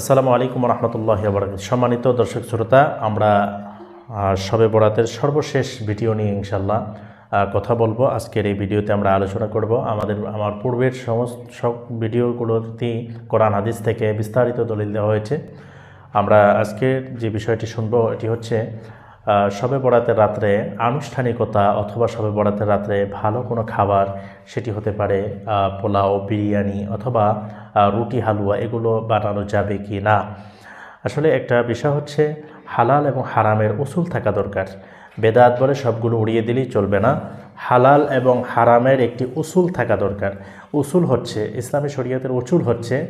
আসসালামু আলাইকুম রহমতুল্লাহ বরাকাত সম্মানিত দর্শক শ্রোতা, আমরা সবে বরাতের সর্বশেষ ভিডিও নিয়ে ইনশাল্লাহ কথা বলব। আজকের এই ভিডিওতে আমরা আলোচনা করব আমাদের, আমার পূর্বের সমস্ত, সব ভিডিওগুলোতেই কোরআন হাদিস থেকে বিস্তারিত দলিল দেওয়া হয়েছে। আমরা আজকের যে বিষয়টি শুনব, এটি হচ্ছে শবে বরাতের রাত্রে আনুষ্ঠানিকতা অথবা সবে বরাতের রাত্রে ভালো কোনো খাবার সেটি হতে পারে পোলাও, বিরিয়ানি অথবা রুটি, হালুয়া, এগুলো বানানো যাবে কি না? আসলে একটা বিষয় হচ্ছে হালাল এবং হারামের উসুল থাকা দরকার। বেদাত বলে সবগুলো উড়িয়ে দিলেই চলবে না। হালাল এবং হারামের একটি উসুল থাকা দরকার। উসুল হচ্ছে, ইসলামী শরীয়তের উচুল হচ্ছে,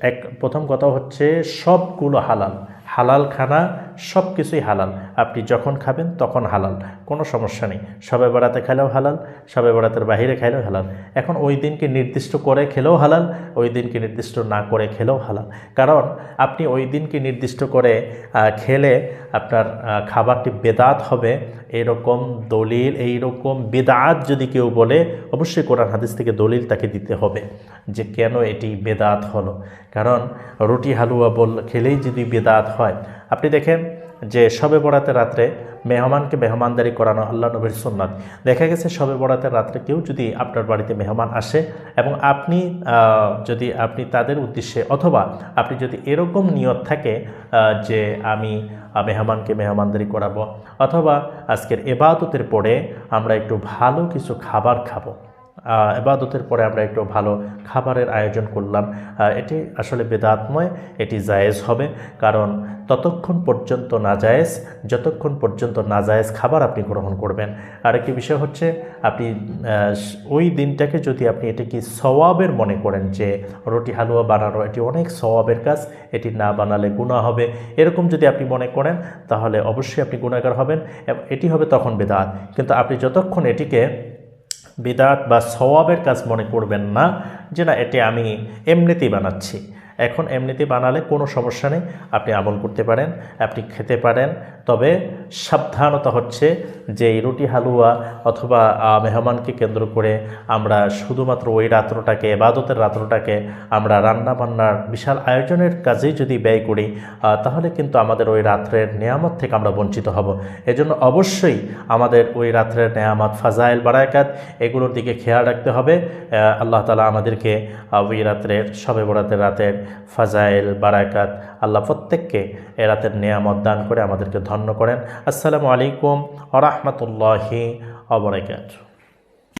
এক, প্রথম কথা হচ্ছে সবগুলো হালাল। হালাল খানা সব কিছুই হালাল। আপনি যখন খাবেন তখন হালাল। কোনো সমস্যা নেই। সবে বেড়াতে খেলেও হালাল, সবে বেড়াতের বাহিরে খেলেও হালাল। এখন ওই দিনকে নির্দিষ্ট করে খেলেও হালাল, ওই দিনকে নির্দিষ্ট না করে খেলেও হালাল। কারণ আপনি ওই দিনকে নির্দিষ্ট করে খেলে আপনার খাবারটি বেদাত হবে। এরকম দলিল, এইরকম বেদাত যদি কেউ বলে, অবশ্যই কোরআন হাদিস থেকে দলিল তাকে দিতে হবে যে কেন এটি বেদাত হলো। কারণ রুটি হালুয়া বল, খেলেই যদি বেদাত হয় আপনি দেখেন যে শবে বরাতের রাত্রে মেহমানকে মেহমানদারি করানো আল্লাহ নবীর সুন্নাত। দেখা গেছে শবে বরাতের রাত্রে কেউ যদি আপনার বাড়িতে মেহমান আসে এবং আপনি যদি আপনি তাদের উদ্দেশ্যে অথবা আপনি যদি এরকম নিয়ত থাকে যে আমি মেহমানকে মেহমানদারি করাবো অথবা আজকের এবাদতের পরে আমরা একটু ভালো কিছু খাবার খাব। এবাদতের পরে আমরা একটু ভালো খাবারের আয়োজন করলাম। এটি আসলে বেদাত নয় এটি জায়েজ হবে। কারণ ততক্ষণ পর্যন্ত না জায়েজ যতক্ষণ পর্যন্ত না জায়েজ খাবার আপনি গ্রহণ করবেন। আর একটি বিষয় হচ্ছে, আপনি ওই দিনটাকে যদি আপনি এটাকে সওয়াবের মনে করেন যে রুটি হালুয়া বানানো, এটি অনেক সওয়াবের কাজ, এটি না বানালে গুণা হবে। এরকম যদি আপনি মনে করেন, তাহলে অবশ্যই আপনি গুণাগার হবেন। এটি হবে তখন বেদাত। কিন্তু আপনি যতক্ষণ এটিকে বিদাত বা সওয়াবের কাজ মনে করবেন না যে না এটি আমি এমনিতেই বানাচ্ছি। এখন এমনিতে বানালে কোনো সমস্যা নেই। আপনি আমল করতে পারেন, আপনি খেতে পারেন। তবে সাবধানতা হচ্ছে যে এই রুটি হালুয়া অথবা মেহমানকে কেন্দ্র করে আমরা শুধুমাত্র ওই রাত্রটাকে, এবাদতের রাত্রটাকে আমরা রান্না বান্নার বিশাল আয়োজনের কাজেই যদি ব্যয় করি তাহলে কিন্তু আমাদের ওই রাত্রের নেয়ামত থেকে আমরা বঞ্চিত হব। এজন্য অবশ্যই আমাদের ওই রাত্রের নেয়ামত, ফাজাইল, বারাকাত, এগুলোর দিকে খেয়াল রাখতে হবে। আল্লাহ তালা আমাদেরকে ওই রাত্রের সবে বরাতের রাতের ফাজাইল, বারাকাত, আল্লাহ প্রত্যেককে এ রাতের নেয়ামত দান করে আমাদেরকে ধন্য করেন। আসসালামু আলাইকুম আ রহমতুল্লাহি অবরাকাত